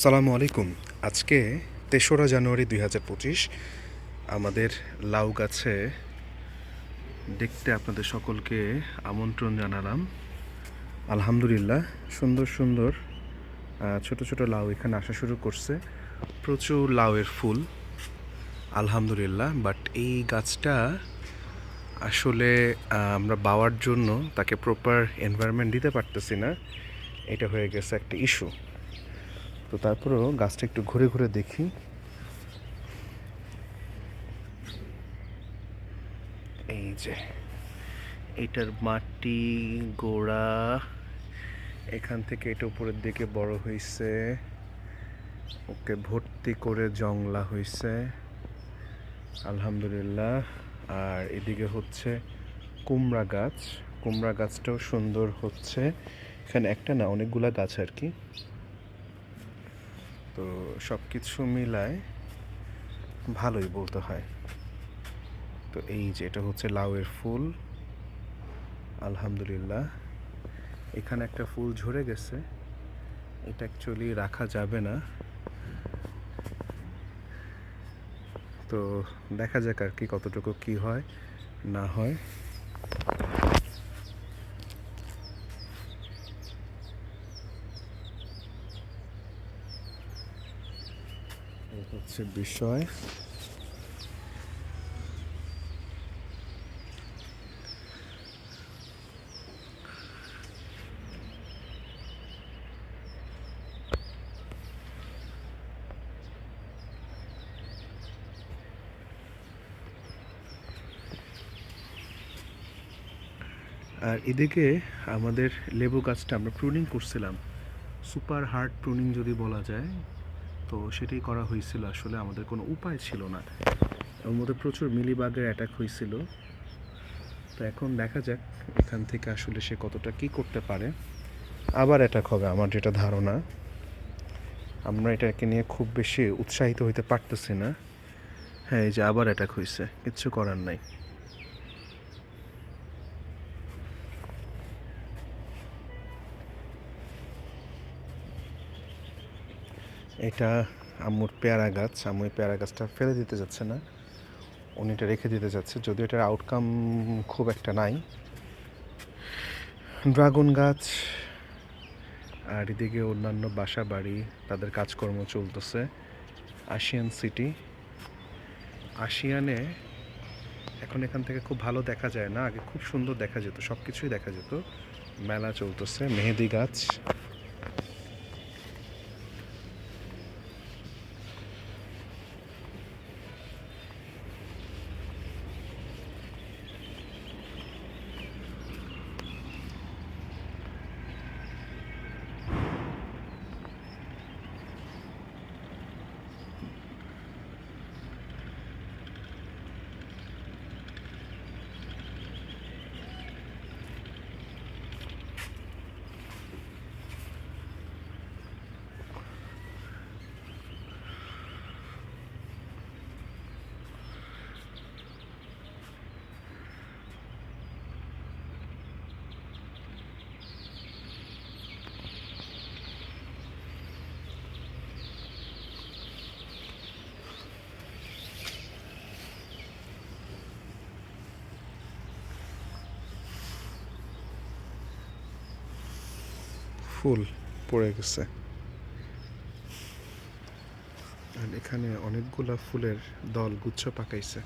সালামু আলাইকুম। আজকে তেসরা জানুয়ারি দুই হাজার পঁচিশ, আমাদের লাউ গাছে দেখতে আপনাদের সকলকে আমন্ত্রণ জানালাম। আলহামদুলিল্লাহ, সুন্দর সুন্দর ছোট ছোট লাউ এখানে আসা শুরু করছে। প্রচুর লাউয়ের ফুল, আলহামদুলিল্লাহ বাট এই গাছটা আসলে আমরা বাওয়ার জন্য তাকে প্রপার এনভায়রনমেন্ট দিতে পারতেছি না। এটা হয়ে গেছে একটা ইস্যু তো তারপরেও গাছটা একটু ঘুরে ঘুরে দেখি। এই যে, এটার মাটি, গোড়া, এখান থেকে এটা উপরের দিকে বড় হয়েছে ওকে ভর্তি করে জংলা হয়েছে আলহামদুলিল্লাহ। আর এদিকে হচ্ছে কুমড়া গাছ। কুমড়া গাছটাও সুন্দর হচ্ছে। এখানে একটা না, অনেকগুলা গাছ আর কি। তো সব কিছু মিলায় ভালোই বলতে হয়। তো এই যে এটা হচ্ছে লাউয়ের ফুল। আলহামদুলিল্লাহ। এখানে একটা ফুল ঝরে গেছে। এটা অ্যাকচুয়ালি রাখা যাবে না। তো দেখা যাক আর কি কতটুকু কি হয়, না হয়। হচ্ছে বিষয়। আর এদিকে আমাদের লেবু গাছটা আমরা প্রুনিং করছিলাম। সুপার হার্ড প্রুনিং যদি বলা যায় তো সেটাই করা হয়েছিল। আসলে আমাদের কোনো উপায় ছিল না। ওর মধ্যে প্রচুর মিলিবাগের অ্যাটাক হয়েছিল। তো এখন দেখা যাক এখান থেকে আসলে সে কতটা কি করতে পারে। আবার অ্যাটাক হবে আমার যেটা ধারণা। আমরা এটাকে নিয়ে খুব বেশি উৎসাহিত হইতে পারতেছি না। হ্যাঁ এই যে আবার অ্যাটাক হয়েছে কিচ্ছু করার নাই। এটা আম্মুর পেয়ারা গাছ। আম্মু পেয়ারা গাছটা ফেলে দিতে যাচ্ছে না। উনি এটা রেখে দিতে যাচ্ছে। যদিও এটার আউটকাম খুব একটা নাই। ড্রাগন গাছ আর এদিকে অন্যান্য বাসা বাড়ি, তাদের কাজকর্ম চলতেছে। আশিয়ান সিটি আশিয়ানে এখন এখান থেকে খুব ভালো দেখা যায় না। আগে খুব সুন্দর দেখা যেত সব কিছুই দেখা যেত। মেলা চলতেছে, মেহেদি গাছ। ফুল পড়ে গেছে। আর এখানে অনেকগুলা ফুলের দল গুচ্ছ পাকাইছে।